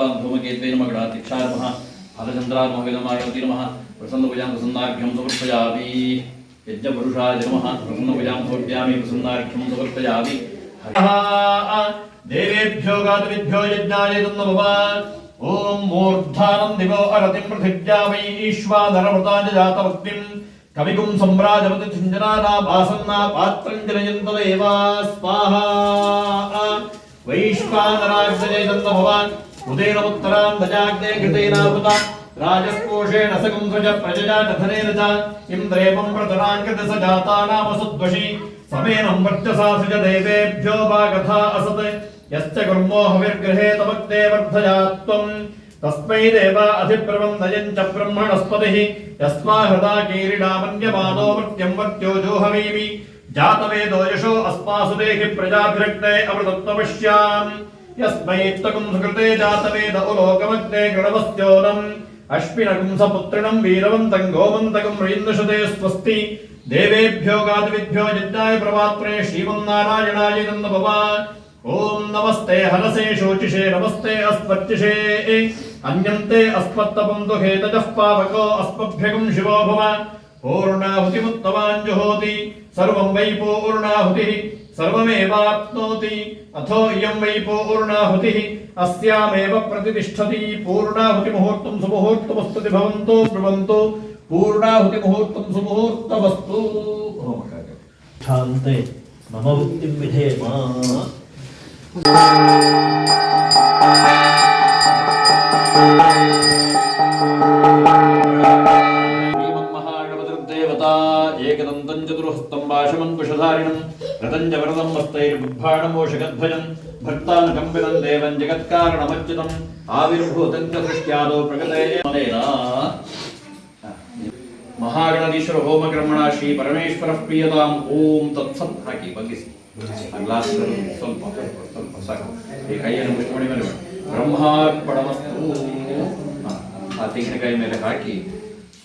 ఆత్పాద ధూమకేత్వై నమ గడాధ్యక్షా నమ ఫలచంద్రాత్మక నమాయోతి నమ ప్రసన్నభుజాం ప్రసన్నాభ్యం సమర్పయామి యజ్ఞపురుషాయ నమ ప్రసన్నభుజాం సమర్ప్యామి ప్రసన్నాఖ్యం సమర్పయామి దేవేభ్యో గాతవిభ్యో యజ్ఞాయ నమ ఓం మూర్ధానం దివో అరతిం పృథివ్యా వై ఈశ్వానరమృతాయ జాతవక్తిం కవిగుం సమ్రాజవతి చింజనానా భాసన్నా పాత్రం జనయంత దేవా స్వాహ వైశ్వానరాజ జయంత భవాన్ उदयनमुत्तरां भजाग्ने घृतेनावृता राजस्पोषेण सगुंसृज प्रजया दधनेन च इन्द्रेपं प्रतराङ्कृत स समेनं वर्चसा सृज देवेभ्यो वा कथा असत्, यश्च तमग्ने वर्धया त्वम् तस्मै देवा च ब्रह्मणस्पतिः, यस्मा हृदा जोहवीमि, जातवेदो यशो अस्मासु देहि प्रजाभिरग्ने अमृतत्वपश्याम् యస్మైత్తకుం సుకృతే జాతవేద ఉలోకమగ్నే గణవస్యోదం అశ్వినకుంసపుత్రిణం వీరవంతం గోమంతకం రీందుషతే స్వస్తి దేవేభ్యో గాదిభ్యో యజ్ఞాయ ప్రమాత్రే శ్రీమన్నారాయణాయ నమః ఓం నమస్తే హలసే శోచిషే నమస్తే అస్మర్చిషే అన్యంతే అస్మత్తపం దుఃఖేతజః పావకో అస్మభ్యగం శివో భవ పూర్ణాహుతిముత్తమాంజుహోతి సర్వం వై పూర్ణాహుతిః सर्वमेवाप्नोति। अथो इयं वै पूर्णाहुतिः। अस्यामेव प्रतिष्ठति। पूर्णाहुतिमुहूर्तं सुमुहूर्तमस्तुति भवन्तो ब्रुवन्तु। पूर्णाहुतिमुहूर्तं सुमुहूर्तमस्तु। शान्ते। मम वृत्तिं विधेम। Thank you. एकदन्तं चतुर्हस्तं वाशमङ्कुशधारिणं रतं च वरदं वस्तैर्बिभ्राणमोषगध्वजं भक्तानुकम्पितं देवं जगत्कारणमच्युतम् आविर्भूतं च सृष्ट्यादौ प्रगते मनेन ಮಹಾಗಣಧೀಶ್ವರ ಹೋಮ ಕ್ರಮಣ ಶ್ರೀ ಪರಮೇಶ್ವರ ಪ್ರಿಯತಾಂ ಓಂ ತತ್ಸತ್ ಹಾಕಿ ಬಗ್ಗಿಸಿ ಆ ಗ್ಲಾಸ್ ಸ್ವಲ್ಪ ಸ್ವಲ್ಪ ಸ್ವಲ್ಪ ಸಾಕು ಈ ಕೈಯನ್ನು ಮುಚ್ಚಿಮಣಿ ಮೇಲೆ ಮಾಡಿ. ಬ್ರಹ್ಮಾರ್ಪಣಮಸ್ತು ಹಾ, ಆ ತೆಂಗಿನಕಾಯಿ ಮೇಲೆ ಹಾಕಿ ಸ್ವಸ್ತಿಕ ಕಟ್ಟಿ ಅಡ್ಡಬಿಡಿ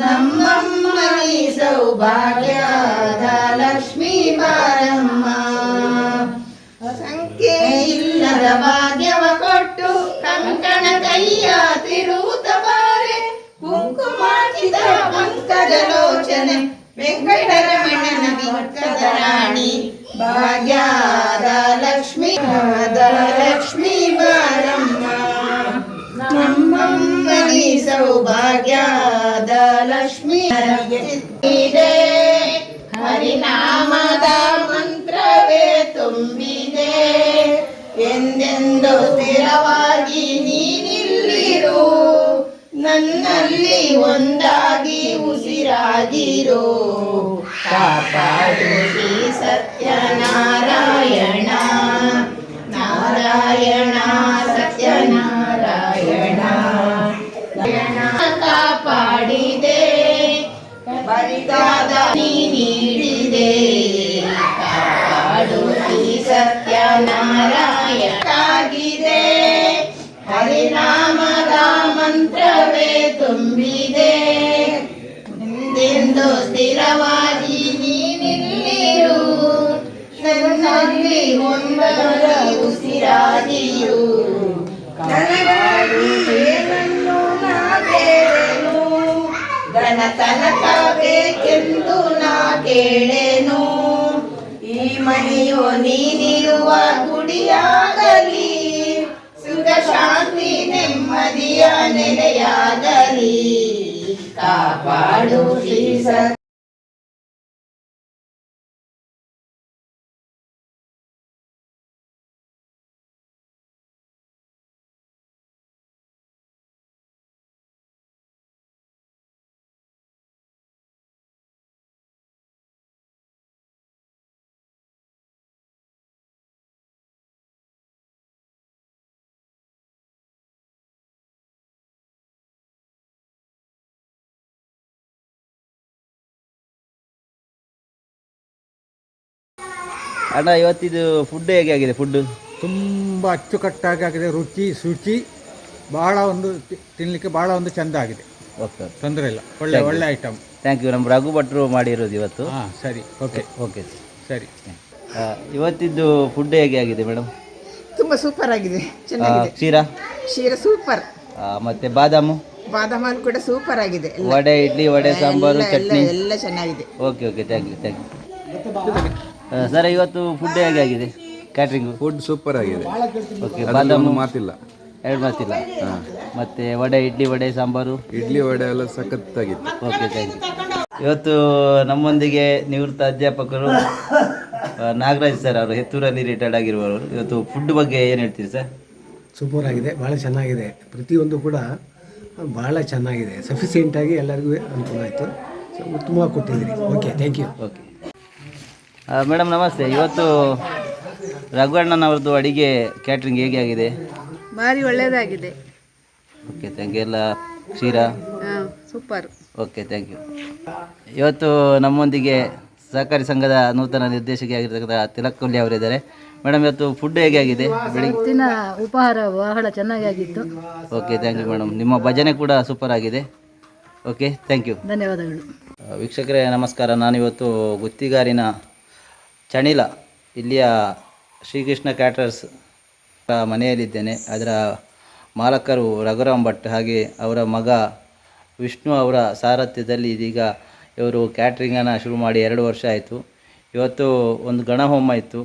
ನಮ್ಮಮ್ಮ ಈ ಸೌಭಾಗ್ಯದ ಲಕ್ಷ್ಮೀ ಬಾರಮ್ಮ. ಸಂಖ್ಯೆ ಇಲ್ಲದ ಭಾಗ್ಯವ ಕೊಟ್ಟು ಕಂಕಣ ಕೈಯ ತಿರುವುತ ಬಾರೆ ಕುಂಕುಮಾಚಿದ ಪಂಕಜಲೋಚನೆ ವೆಂಕಟರಮಣನ ಬಿಕ್ಕದ ರಾಣಿ, ಭಾಗ್ಯದ ಲಕ್ಷ್ಮೀ ಲಕ್ಷ್ಮೀ ಇದೆ ಹರಿನಾಮದ ಮಂತ್ರವೇ ತುಂಬಿದೆ. ಎಂದೆಂದು ಸ್ಥಿರವಾಗಿ ನೀನಿಲ್ಲಿರು, ನನ್ನಲ್ಲಿ ಒಂದಾಗಿ ಉಸಿರಾಗಿರು. ಕಾಪಾಡು ಶ್ರೀ ಸತ್ಯನಾರಾಯಣ, ನಾರಾಯಣ, ಸತ್ಯನಾರಾಯಣ. ಬರಿದಾದ ನೀ ನೀಡಿದೆ. ಕಾಪಾಡು ಶ್ರೀ ಗಣತನಕ ಬೇಕೆಂದು ನಾ ಕೇಳೆನು? ಈ ಮನೆಯು ನೀನಿರುವ ಗುಡಿಯಾಗಲಿ ಸುಖ ಶಾಂತಿ ನೆಮ್ಮದಿಯ ನೆಲೆಯಾಗಲಿ. ಕಾಪಾಡು ಶ್ರೀ ಸತ್ಯ. ಅಣ್ಣ ಇವತ್ತಿದು ಫುಡ್ ಹೇಗೆ ಆಗಿದೆ ಫುಡ್ಡು ತುಂಬ ಅಚ್ಚುಕಟ್ಟಾಗಿ ಆಗಿದೆ. ರುಚಿ ಶುಚಿ ಬಹಳ ಒಂದು ತಿ- ತಿನ್ಲಿಕ್ಕೆ ಬಹಳ ಒಂದು ಚಂದ ಆಗಿದೆ. ಓಕೆ ತೊಂದರೆ ಇಲ್ಲ. ಒಳ್ಳೆ ಒಳ್ಳೆ ಐಟಮ್ ಥ್ಯಾಂಕ್ ಯು ನಮ್ಮ ರಘು ಭಟ್ರು ಮಾಡಿರೋದು ಇವತ್ತು. ಹಾಂ ಸರಿ. ಓಕೆ. ಓಕೆ ಸರಿ. ಇವತ್ತಿದ್ದು ಫುಡ್ ಹೇಗೆ ಆಗಿದೆ ಮೇಡಮ್? ತುಂಬ ಸೂಪರ್ ಆಗಿದೆ. ಚೆನ್ನಾಗಿದೆ. ಕ್ಷೀರ ಕ್ಷೀರ ಸೂಪರ್ ಮತ್ತೆ ಬಾದಾಮು? ಬಾದಾಮಲ್ಲಿ ಕೂಡ ಸೂಪರ್ ಆಗಿದೆ. ವಡೆ ಇಡ್ಲಿ ವಡೆ ಸಾಂಬಾರು ಚಟ್ನಿ? ಎಲ್ಲ ಚೆನ್ನಾಗಿದೆ. Okay okay. Thank you thank you sir ಇವತ್ತು ಫುಡ್ ಹೇಗೆ ಆಗಿದೆ? ಕ್ಯಾಟ್ರಿಂಗು ಫುಡ್ ಸೂಪರ್ ಆಗಿದೆ. ಓಕೆ ಬಾದಾಮು. ಮಾತಿಲ್ಲ. ಎರಡು ಮಾತಿಲ್ಲ. ಮತ್ತೆ ವಡೆ ಇಡ್ಲಿ ವಡೆ ಸಾಂಬಾರು? ಇಡ್ಲಿ ವಡೆ ಎಲ್ಲ ಸಖತ್ತಾಗಿತ್ತು. ಓಕೆ ಥ್ಯಾಂಕ್ ಯು ಇವತ್ತು ನಮ್ಮೊಂದಿಗೆ ನಿವೃತ್ತ ಅಧ್ಯಾಪಕರು ನಾಗರಾಜ್ ಸರ್ ಅವರು ಹೆತ್ತೂರಲ್ಲಿ ರಿಟೈರ್ಡ್ ಆಗಿರುವವರು. ಇವತ್ತು ಫುಡ್ ಬಗ್ಗೆ ಏನು ಹೇಳ್ತೀರಿ ಸರ್ ಸೂಪರ್ ಆಗಿದೆ. ಭಾಳ ಚೆನ್ನಾಗಿದೆ. ಪ್ರತಿಯೊಂದು ಕೂಡ ಭಾಳ ಚೆನ್ನಾಗಿದೆ. ಸಫಿಸಿಯೆಂಟಾಗಿ ಎಲ್ಲರಿಗೂ ಅನುಕೂಲ ಆಯಿತು. ಸೊ ಉತ್ತಮವಾಗಿ ಕೊಟ್ಟಿದ್ದೀರಿ. Okay thank you okay madam ನಮಸ್ತೆ. ಇವತ್ತು ರಘುವಣ್ಣನವ್ರದ್ದು ಅಡಿಗೆ ಕ್ಯಾಟ್ರಿಂಗ್ ಹೇಗೆ ಆಗಿದೆ? ಭಾರಿ ಒಳ್ಳೆಯದಾಗಿದೆ ಓಕೆ ಥ್ಯಾಂಕ್ ಯು ಎಲ್ಲ ಕ್ಷೀರ? ಸೂಪರ್ ಓಕೆ ಥ್ಯಾಂಕ್ ಯು ಇವತ್ತು ನಮ್ಮೊಂದಿಗೆ ಸಹಕಾರಿ ಸಂಘದ ನೂತನ ನಿರ್ದೇಶಕಿಯಾಗಿರ್ತಕ್ಕಂಥ ತಿಲಕ್ ಕೊಲ್ಲಿ ಅವರಿದ್ದಾರೆ. ಮೇಡಮ್ ಇವತ್ತು ಫುಡ್ ಹೇಗೆ ಆಗಿದೆ? ಬೆಳಿಗ್ಗೆ ಇವತ್ತಿನ ಉಪಹಾರ ಬಹಳ ಚೆನ್ನಾಗಿ ಆಗಿತ್ತು. ಓಕೆ ಥ್ಯಾಂಕ್ ಯು ಮೇಡಮ್ ನಿಮ್ಮ ಭಜನೆ ಕೂಡ ಸೂಪರ್ ಆಗಿದೆ. ಓಕೆ ಥ್ಯಾಂಕ್ ಯು ಧನ್ಯವಾದಗಳು. ವೀಕ್ಷಕರೇ ನಮಸ್ಕಾರ. ನಾನಿವತ್ತು ಗುತ್ತಿಗಾರಿನ ಚಣಿಲ ಇಲ್ಲಿಯ ಶ್ರೀಕೃಷ್ಣ ಕ್ಯಾಟರ್ಸ್ ಮನೆಯಲ್ಲಿದ್ದೇನೆ. ಅದರ ಮಾಲಕರು ರಘುರಾಮ್ ಭಟ್ ಹಾಗೆ ಅವರ ಮಗ ವಿಷ್ಣು ಅವರ ಸಾರಥ್ಯದಲ್ಲಿ ಇದೀಗ ಇವರು ಕ್ಯಾಟ್ರಿಂಗನ್ನು ಶುರು ಮಾಡಿ ಎರಡು ವರ್ಷ ಆಯಿತು. ಇವತ್ತು ಒಂದು ಗಣಹೋಮ ಇತ್ತು.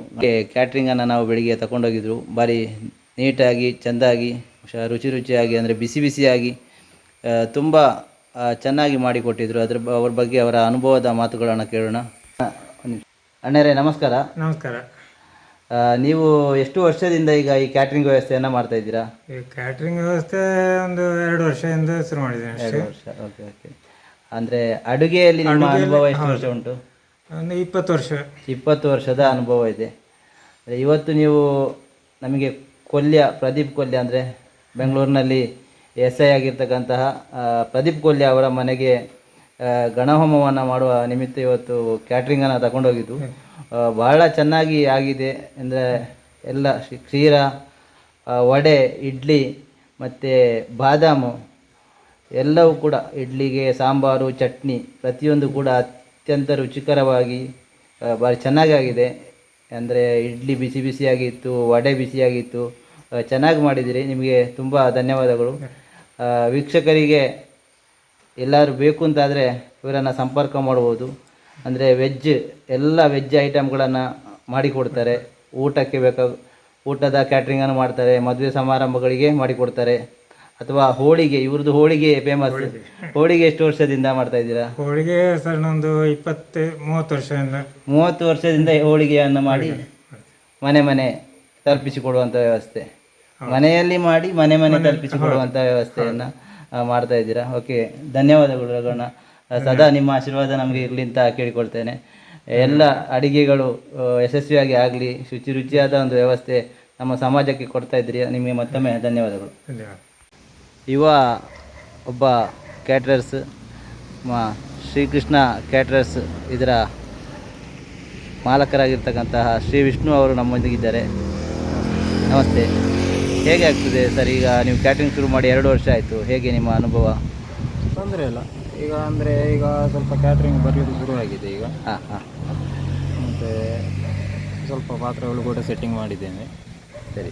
ಕ್ಯಾಟ್ರಿಂಗನ್ನು ನಾವು ಬೆಳಿಗ್ಗೆ ತಗೊಂಡೋಗಿದ್ರು ಭಾರಿ ನೀಟಾಗಿ, ಚೆಂದಾಗಿ ರುಚಿ ರುಚಿಯಾಗಿ ಅಂದರೆ ಬಿಸಿ ಬಿಸಿಯಾಗಿ ತುಂಬ ಚೆನ್ನಾಗಿ ಮಾಡಿಕೊಟ್ಟಿದ್ರು. ಅದ್ರ ಅವ್ರ ಬಗ್ಗೆ ಅವರ ಅನುಭವದ ಮಾತುಗಳನ್ನು ಕೇಳೋಣ. ಅಣ್ಣರೇ ನಮಸ್ಕಾರ. ನಮಸ್ಕಾರ. ಆ, ನೀವು ಎಷ್ಟು ವರ್ಷದಿಂದ ಈಗ ಈ ಕ್ಯಾಟ್ರಿಂಗ್ ವ್ಯವಸ್ಥೆಯನ್ನು ಮಾಡ್ತಾ ಇದ್ದೀರಾ? ಈ ಕ್ಯಾಟ್ರಿಂಗ್ ವ್ಯವಸ್ಥೆ ಒಂದು ಎರಡು ವರ್ಷದಿಂದ ಶುರು ಮಾಡಿದ್ದೇನೆ ಎರಡು ವರ್ಷ ಓಕೆ ಓಕೆ. ಅಂದರೆ ಅಡುಗೆಯಲ್ಲಿ ನಿಮ್ಮ ಅನುಭವ ಎಷ್ಟು ವರ್ಷ ಉಂಟು? ಒಂದು ಇಪ್ಪತ್ತು ವರ್ಷ. ಇಪ್ಪತ್ತು ವರ್ಷದ ಅನುಭವ ಇದೆ. ಅಂದ್ರೆ ಇವತ್ತು ನೀವು ನಮಗೆ ಕೊಲ್ಯ ಪ್ರದೀಪ್ ಕೊಲ್ಯ ಅಂದರೆ ಬೆಂಗಳೂರಿನಲ್ಲಿ ಎಸ್ ಐ ಆಗಿರ್ತಕ್ಕಂತಹ ಆ, ಪ್ರದೀಪ್ ಕೊಲ್ಯ ಅವರ ಮನೆಗೆ ಗಣಹೋಮವನ್ನು ಮಾಡುವ ನಿಮಿತ್ತ ಇವತ್ತು ಕ್ಯಾಟ್ರಿಂಗನ್ನು ತಗೊಂಡೋಗಿದ್ದು. ಬಹಳ ಚೆನ್ನಾಗಿ ಆಗಿದೆ ಅಂದರೆ ಎಲ್ಲ ಕ್ಷೀರ ವಡೆ, ಇಡ್ಲಿ ಮತ್ತು ಬಾದಾಮು ಎಲ್ಲವೂ ಕೂಡ ಇಡ್ಲಿಗೆ ಸಾಂಬಾರು, ಚಟ್ನಿ ಪ್ರತಿಯೊಂದು ಕೂಡ ಅತ್ಯಂತ ರುಚಿಕರವಾಗಿ ಭಾರಿ ಚೆನ್ನಾಗಾಗಿದೆ ಅಂದರೆ ಇಡ್ಲಿ ಬಿಸಿ ಬಿಸಿಯಾಗಿತ್ತು ವಡೆ ಬಿಸಿಯಾಗಿತ್ತು ಚೆನ್ನಾಗಿ ಮಾಡಿದ್ದೀರಿ. ನಿಮಗೆ ತುಂಬ ಧನ್ಯವಾದಗಳು. ವೀಕ್ಷಕರಿಗೆ ಎಲ್ಲರೂ ಬೇಕು ಅಂತಾದರೆ ಇವರನ್ನು ಸಂಪರ್ಕ ಮಾಡ್ಬೋದು. ಅಂದರೆ ವೆಜ್ ಎಲ್ಲ ವೆಜ್ ಐಟಮ್ಗಳನ್ನು ಮಾಡಿಕೊಡ್ತಾರೆ ಊಟಕ್ಕೆ ಬೇಕಾದ ಊಟದ ಕ್ಯಾಟ್ರಿಂಗನ್ನು ಮಾಡ್ತಾರೆ ಮದುವೆ ಸಮಾರಂಭಗಳಿಗೆ ಮಾಡಿಕೊಡ್ತಾರೆ ಅಥವಾ ಹೋಳಿಗೆ ಇವ್ರದ್ದು ಹೋಳಿಗೆ ಫೇಮಸ್ ಹೋಳಿಗೆ. ಎಷ್ಟು ವರ್ಷದಿಂದ ಮಾಡ್ತಾ ಇದ್ದೀರಾ? ಹೋಳಿಗೆ ಸರ್ ಒಂದು ಇಪ್ಪತ್ತು ಮೂವತ್ತು ವರ್ಷದಿಂದ. ಮೂವತ್ತು ವರ್ಷದಿಂದ ಹೋಳಿಗೆಯನ್ನು ಮಾಡಿ ಮನೆ ಮನೆ ತಲುಪಿಸಿಕೊಡುವಂಥ ವ್ಯವಸ್ಥೆ. ಮನೆಯಲ್ಲಿ ಮಾಡಿ ಮನೆ ಮನೆ ತಲುಪಿಸಿಕೊಡುವಂಥ ವ್ಯವಸ್ಥೆಯನ್ನು ಮಾಡ್ತಾ ಇದ್ದೀರಾ? ಓಕೆ ಧನ್ಯವಾದಗಳು ರಘುಣ್ಣ ಸದಾ ನಿಮ್ಮ ಆಶೀರ್ವಾದ ನಮಗೆ ಇರಲಿ ಅಂತ ಕೇಳಿಕೊಳ್ತೇನೆ. ಎಲ್ಲ ಅಡಿಗೆಗಳು ಯಶಸ್ವಿಯಾಗಿ ಆಗಲಿ ಶುಚಿ ರುಚಿಯಾದ ಒಂದು ವ್ಯವಸ್ಥೆ ನಮ್ಮ ಸಮಾಜಕ್ಕೆ ಕೊಡ್ತಾ ಇದ್ದೀರಿ. ನಿಮಗೆ ಮತ್ತೊಮ್ಮೆ ಧನ್ಯವಾದಗಳು. ಧನ್ಯವಾದ ಯುವ ಒಬ್ಬ ಕ್ಯಾಟ್ರರ್ಸ್ ಮ ಶ್ರೀಕೃಷ್ಣ ಕ್ಯಾಟ್ರರ್ಸ್ ಇದರ ಮಾಲಕರಾಗಿರ್ತಕ್ಕಂತಹ ಶ್ರೀ ವಿಷ್ಣು ಅವರು ನಮ್ಮೊಂದಿಗಿದ್ದಾರೆ. ನಮಸ್ತೆ. ಹೇಗೆ ಆಗ್ತದೆ ಸರ್? ಈಗ ನೀವು ಕ್ಯಾಟ್ರಿಂಗ್ ಶುರು ಮಾಡಿ ಎರಡು ವರ್ಷ ಆಯಿತು. ಹೇಗೆ ನಿಮ್ಮ ಅನುಭವ? ತೊಂದರೆ ಇಲ್ಲ. ಈಗ ಅಂದರೆ ಈಗ ಸ್ವಲ್ಪ ಕ್ಯಾಟ್ರಿಂಗ್ ಬರಲಿಕ್ಕೆ ಆಗಿದೆ ಈಗ. ಹಾಂ ಹಾಂ. ಮತ್ತು ಸ್ವಲ್ಪ ಪಾತ್ರೆಗಳು ಕೂಡ ಸೆಟ್ಟಿಂಗ್ ಮಾಡಿದ್ದೇನೆ. ಸರಿ.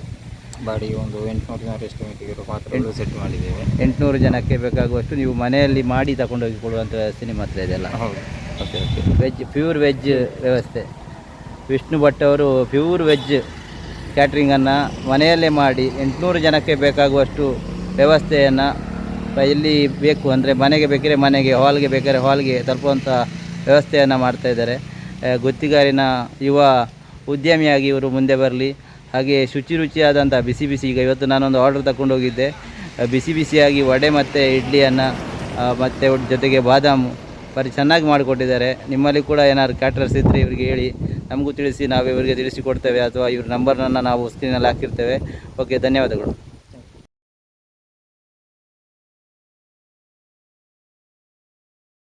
ಬಾಡಿಗೆ ಒಂದು ಎಂಟುನೂರು ಜನ ಎಷ್ಟು ಪಾತ್ರ ಪಾತ್ರೆಗಳು ಸೆಟ್ ಮಾಡಿದ್ದೇವೆ. ಎಂಟುನೂರು ಜನಕ್ಕೆ ಬೇಕಾಗುವಷ್ಟು ನೀವು ಮನೆಯಲ್ಲಿ ಮಾಡಿ ತಗೊಂಡೋಗಿ ಕೊಡುವಂಥ ವ್ಯವಸ್ಥೆ ನಿಮ್ಮ ಹತ್ರ ಇದೆಯಲ್ಲ ಹೌದು. Okay okay veg pure veg ವ್ಯವಸ್ಥೆ. ವಿಷ್ಣು ಭಟ್ ಅವರು ಪ್ಯೂರ್ ವೆಜ್ ಕ್ಯಾಟ್ರಿಂಗನ್ನು ಮನೆಯಲ್ಲೇ ಮಾಡಿ ಎಂಟುನೂರು ಜನಕ್ಕೆ ಬೇಕಾಗುವಷ್ಟು ವ್ಯವಸ್ಥೆಯನ್ನು ಎಲ್ಲಿ ಬೇಕು ಅಂದರೆ ಮನೆಗೆ ಬೇಕಿದ್ರೆ ಮನೆಗೆ ಹಾಲ್ಗೆ ಬೇಕಾದ್ರೆ ಹಾಲ್ಗೆ ತಲುಪುವಂಥ ವ್ಯವಸ್ಥೆಯನ್ನು ಮಾಡ್ತಾ ಇದ್ದಾರೆ. ಗುತ್ತಿಗಾರಿನ ಯುವ ಉದ್ಯಮಿಯಾಗಿ ಇವರು ಮುಂದೆ ಬರಲಿ. ಹಾಗೆ ಶುಚಿ ರುಚಿಯಾದಂಥ ಬಿಸಿ ಬಿಸಿ, ಈಗ ಇವತ್ತು ನಾನೊಂದು ಆರ್ಡರ್ ತಗೊಂಡು ಹೋಗಿದ್ದೆ. ಬಿಸಿ ಬಿಸಿಯಾಗಿ ವಡೆ ಮತ್ತು ಇಡ್ಲಿಯನ್ನು ಮತ್ತು ಜೊತೆಗೆ ಬಾದಾಮು. ಭಾರಿ ಚೆನ್ನಾಗಿ ಮಾಡಿಕೊಟ್ಟಿದ್ದಾರೆ. ನಿಮ್ಮಲ್ಲಿ ಕೂಡ ಏನಾದ್ರು ಕ್ಯಾಟ್ರರ್ಸ್ ಇದ್ದರೆ ಇವರಿಗೆ ಹೇಳಿ. ನಮಗೂ ತಿಳಿಸಿ, ನಾವು ಇವರಿಗೆ ತಿಳಿಸಿಕೊಡ್ತೇವೆ ಅಥವಾ ಇವ್ರ ನಂಬರ್ನನ್ನು ನಾವು ಸ್ಕ್ರೀನಲ್ಲಿ ಹಾಕಿರ್ತೇವೆ. ಓಕೆ ಧನ್ಯವಾದಗಳು.